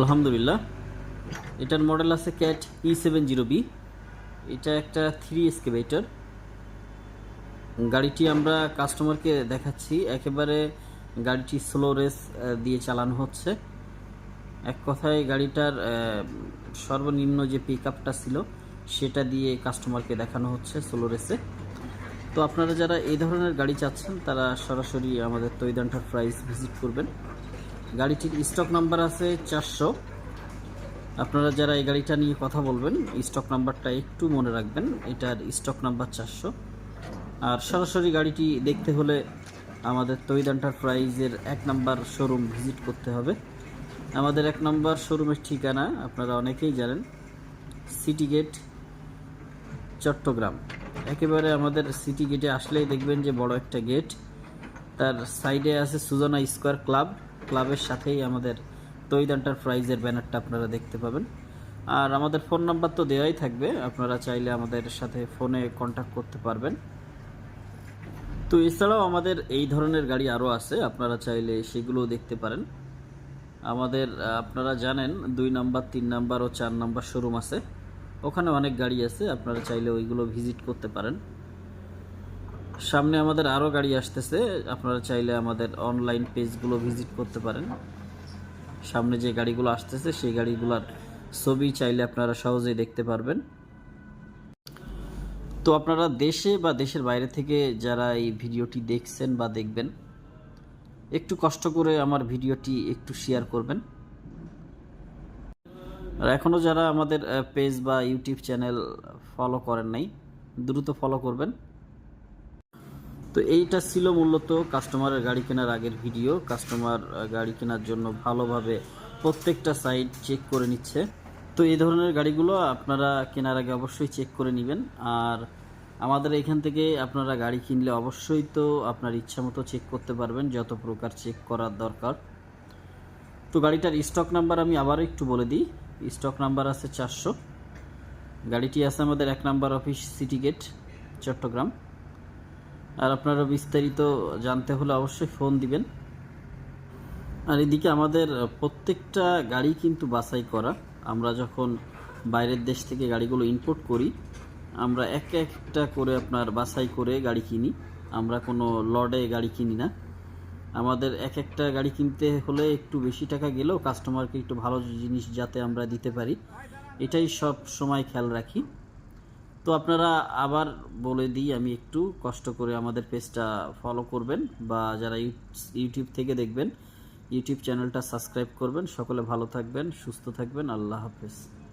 আলহামদুলিল্লাহ। এটার মডেল আছে Cat E seven zero B এটা একটা থ্রি এসকেভেটার গাড়িটি আমরা কাস্টমারকে দেখাচ্ছি। একেবারে গাড়িটি স্লো রেস দিয়ে চালানো হচ্ছে। এক কথায় গাড়িটার সর্বনিম্ন যে পিক আপটা ছিল, সেটা দিয়ে কাস্টমারকে দেখানো হচ্ছে স্লো রেসে তো আপনারা যারা এই ধরনের গাড়ি চাচ্ছেন, তারা সরাসরি আমাদের তৈদ এন্টারপ্রাইজ ভিজিট করবেন। গাড়িটির স্টক নাম্বার আছে চারশো। আপনারা যারা এই গাড়িটা নিয়ে কথা বলবেন স্টক নাম্বারটা একটু মনে রাখবেন, এটার স্টক নাম্বার চারশো। আর সরাসরি গাড়িটি দেখতে হলে আমাদের তৈদ এন্টারপ্রাইজের এক নাম্বার শোরুম ভিজিট করতে হবে। আমাদের এক নাম্বার শোরুমের ঠিকানা আপনারা অনেকেই জানেন সিটি গেট চট্টগ্রাম। একেবারে আমাদের সিটি গেটে আসলেই দেখবেন যে বড় একটা গেট তার সাইডে আছে সুজনা স্কোয়ার ক্লাব। ক্লাবের সাথেই আমাদের তৈদ এন্টারপ্রাইজের ব্যানারটা আপনারা দেখতে পাবেন। আর আমাদের ফোন নাম্বার তো দেওয়াই থাকবে, আপনারা চাইলে আমাদের সাথে ফোনে কন্ট্যাক্ট করতে পারবেন। তো এছাড়াও আমাদের এই ধরনের গাড়ি আরও আছে, আপনারা চাইলে সেগুলোও দেখতে পারেন। আমাদের আপনারা জানেন, দুই নাম্বার, তিন নাম্বার ও চার নাম্বার শোরুম আছে। ওখানে অনেক গাড়ি আছে, আপনারা চাইলে ওইগুলো ভিজিট করতে পারেন। সামনে আমাদের আরও গাড়ি আসতেছে। আপনারা চাইলে আমাদের অনলাইন পেজগুলো ভিজিট করতে পারেন। সামনে যে গাড়িগুলো আসতেছে, সেই গাড়িগুলোর ছবি চাইলে আপনারা সহজেই দেখতে পারবেন। তো আপনারা দেশে বা দেশের বাইরে থেকে যারা এই ভিডিওটি দেখছেন বা দেখবেন, একটু কষ্ট করে আমার ভিডিওটি একটু শেয়ার করবেন। আর এখনও যারা আমাদের পেজ বা ইউটিউব চ্যানেল ফলো করেন নাই, দ্রুত ফলো করবেন। তো এইটা ছিল মূলত কাস্টমারের গাড়ি কেনার আগের ভিডিও কাস্টমার গাড়ি কেনার জন্য ভালোভাবে প্রত্যেকটা সাইট চেক করে নিচ্ছে। তো এই ধরনের গাড়িগুলো আপনারা কেনার আগে অবশ্যই চেক করে নেবেন। আর আমাদের এখান থেকে আপনারা গাড়ি কিনলে অবশ্যই তো আপনার ইচ্ছা মতো চেক করতে পারবেন, যত প্রকার চেক করার দরকার। তো গাড়িটার স্টক নাম্বার আমি আবারও একটু বলে দিই। স্টক নাম্বার আছে চারশো। গাড়িটি আছে আমাদের এক number office city gate Chattogram. আর আপনারা বিস্তারিত জানতে হলে অবশ্যই ফোন দিবেন। আর এদিকে আমাদের প্রত্যেকটা গাড়ি কিন্তু বাছাই করা। আমরা যখন বাইরের দেশ থেকে গাড়িগুলো ইম্পোর্ট করি, আমরা এক একটা করে আপনার বাছাই করে গাড়ি কিনি। আমরা কোনো লডে গাড়ি কিনি না। আমাদের এক একটা গাড়ি কিনতে হলে একটু বেশি টাকা গেলেও কাস্টমারকে একটু ভালো জিনিস যাতে আমরা দিতে পারি। এটাই সব সময় খেয়াল রাখি। তো আপনারা আবার বলে দিই, আমি একটু কষ্ট করে আমাদের পেজটা ফলো করবেন বা যারা ইউ- ইউটিউব থেকে দেখবেন, ইউটিউব চ্যানেলটা সাবস্ক্রাইব করবেন। সকলে ভালো থাকবেন, সুস্থ থাকবেন। আল্লাহ হাফেজ।